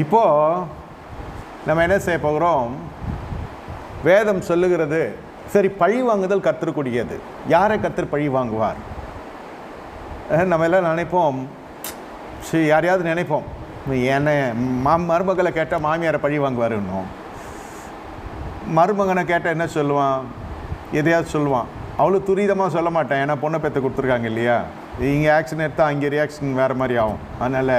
இப்போது நம்ம என்ன செய்ய போகிறோம்? வேதம் சொல்லுகிறது சரி பழி வாங்குதல் கர்த்தருக்குரியது. யாரை கர்த்தர் பழி வாங்குவார்? நம்ம எல்லாம் நினைப்போம் சரி யாரையாவது நினைப்போம் என்ன மா மருமகளை கேட்டால் மாமியாரை பழி வாங்குவார் இன்னும் மருமகனை கேட்டால் என்ன சொல்லுவான்? எதையாவது சொல்லுவான். அவ்வளோ துரிதமாக சொல்ல மாட்டேன். ஏன்னா பொண்ணை பெற்று கொடுத்துருக்காங்க இல்லையா? இங்கே ஆக்ஷன் எடுத்தால் அங்கே ரியாக்ஷன் வேறு மாதிரி ஆகும். அதனால்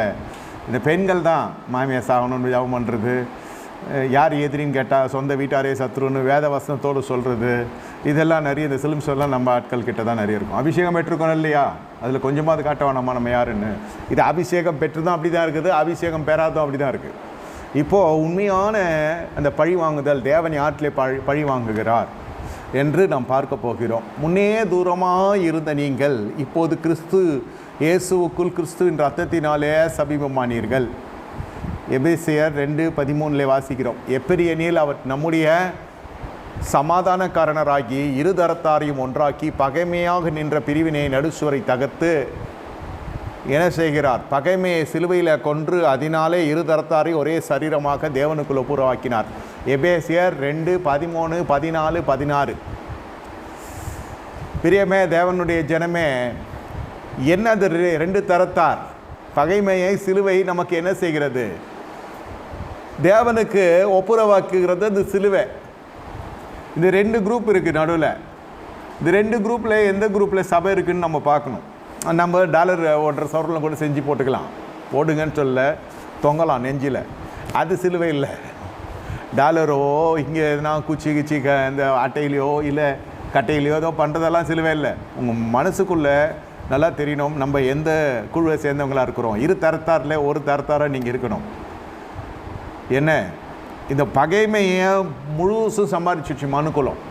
இந்த பெண்கள் தான் மாமியார் சாகணும்னு ஜபம் பண்ணுறது யார் எதிரின்னு கேட்டால் சொந்த வீட்டாரே சத்ருன்னு வேத வசனத்தோடு சொல்கிறது இதெல்லாம் நிறைய இந்த சிலிம்ஸ் எல்லாம் நம்ம ஆட்கள் கிட்ட தான் நிறைய இருக்கும். அபிஷேகம் பெற்றுக்கணும் இல்லையா? அதில் கொஞ்சமாவது காட்ட வேணாமா? நம்ம யாருன்னு. இது அபிஷேகம் பெற்று தான் அப்படி தான் இருக்குது. அபிஷேகம் பெறாதும் அப்படி தான் இருக்குது இப்போது உண்மையான அந்த பழி வாங்குதல் தேவனி ஆற்றிலே பழி பழி வாங்குகிறார். என்று நாம் பார்க்க போகிறோம். முன்னே தூரமாக இருந்த நீங்கள் இப்போது கிறிஸ்து இயேசுவுக்குள் கிறிஸ்துவின் ரத்தத்தினாலே சமீபமானீர்கள். எபேசியர் ரெண்டு பதிமூணில் வாசிக்கிறோம். எப்பெரியனில் அவர் நம்முடைய சமாதானக்காரனராகி இருதரத்தாரையும் ஒன்றாக்கி பகைமையாக நின்ற பிரிவினை நடுசுவரை தகர்த்து என்ன செய்கிறார். பகைமையை சிலுவையில் கொன்று அதனாலே இரு தரத்தாரை ஒரே சரீரமாக தேவனுக்குள் ஒப்புரவாக்கினார். எபேசியர் ரெண்டு பதிமூணு பதினாலு பதினாறு. பிரியமே தேவனுடைய ஜனமே என்னது ரெ- ரெண்டு தரத்தார்? பகைமையை சிலுவை நமக்கு என்ன செய்கிறது? தேவனுக்கு ஒப்புரவாக்குகிறது அந்த சிலுவை. இந்த ரெண்டு குரூப் இருக்குது நடுவில். இந்த ரெண்டு குரூப்பில் எந்த குரூப்பில் சபை இருக்குதுன்னு நம்ம பார்க்கணும். நம்ம டாலர் ஓடுற சவரில் கூட செஞ்சு போட்டுக்கலாம். போடுங்கன்னு சொல்ல தொங்கலாம் நெஞ்சில். அது சிலுவை இல்லை. டாலரோ இங்கே எதுனா குச்சி கிச்சி க இந்த அட்டையிலையோ இல்லை கட்டையிலையோ ஏதோ பண்ணுறதெல்லாம் சிலுவை இல்லை. உங்கள் மனசுக்குள்ளே நல்லா தெரியணும் நம்ம எந்த குழுவை சேர்ந்தவங்களாக இருக்கிறோம். இரு தரத்தாரில் ஒரு தரத்தாராக நீங்கள் இருக்கணும். என்ன? இந்த பகைமையை முழுசும் சம்பாதிச்சிச்சு மனுக்குலம்.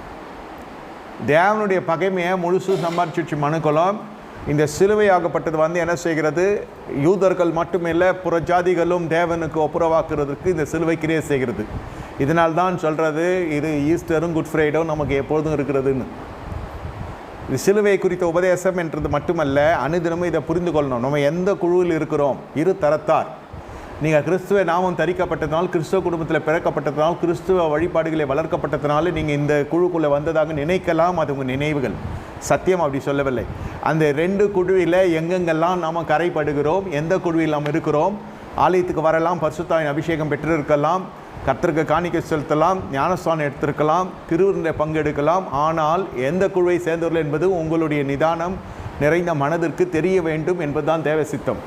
தேவனுடைய பகைமையை முழுசும் சம்பாதிச்சிச்சு மனுக்குலம். இந்த சிலுவையாகப்பட்டது வந்து என்ன செய்கிறது? யூதர்கள் மட்டுமில்லை புறஜாதிகளும் தேவனுக்கு ஒப்புரவாக்குறதுக்கு இந்த சிலுவை கிரியை செய்கிறது. இதனால் தான் சொல்கிறது இது ஈஸ்டரும் குட் ஃப்ரைடும் நமக்கு எப்பொழுதும் இருக்கிறதுன்னு. இது சிலுவை குறித்த உபதேசம் என்றது மட்டுமல்ல அனுதினமும் இதை புரிந்து கொள்ளணும். நம்ம எந்த குழுவில் இருக்கிறோம்? இரு தரத்தார். நீங்கள் கிறிஸ்துவ நாமம் தரிக்கப்பட்டதுனால் கிறிஸ்துவ குடும்பத்தில் பிறக்கப்பட்டதனால் கிறிஸ்துவ வழிபாடுகளை வளர்க்கப்பட்டதுனால நீங்கள் இந்த குழுக்குள்ளே வந்ததாக நினைக்கலாம். அது உங்கள் நினைவுகள். சத்தியம் அப்படி சொல்லவில்லை. அந்த ரெண்டு குழுவில் எங்கெங்கெல்லாம் நாம் கரைப்படுகிறோம் எந்த குழுவில் நாம் இருக்கிறோம் ஆலயத்துக்கு வரலாம் பரிசுத்தாயின் அபிஷேகம் பெற்றிருக்கலாம் கர்த்தருக்கு காணிக்க செலுத்தலாம் ஞானஸ்தானம் எடுத்திருக்கலாம் திருவிருந்தை பங்கெடுக்கலாம் ஆனால் எந்த குழுவை சேர்ந்தவர்கள் என்பது உங்களுடைய நிதானம் நிறைந்த மனதிற்கு தெரிய வேண்டும் என்பதுதான் தேவசித்தம்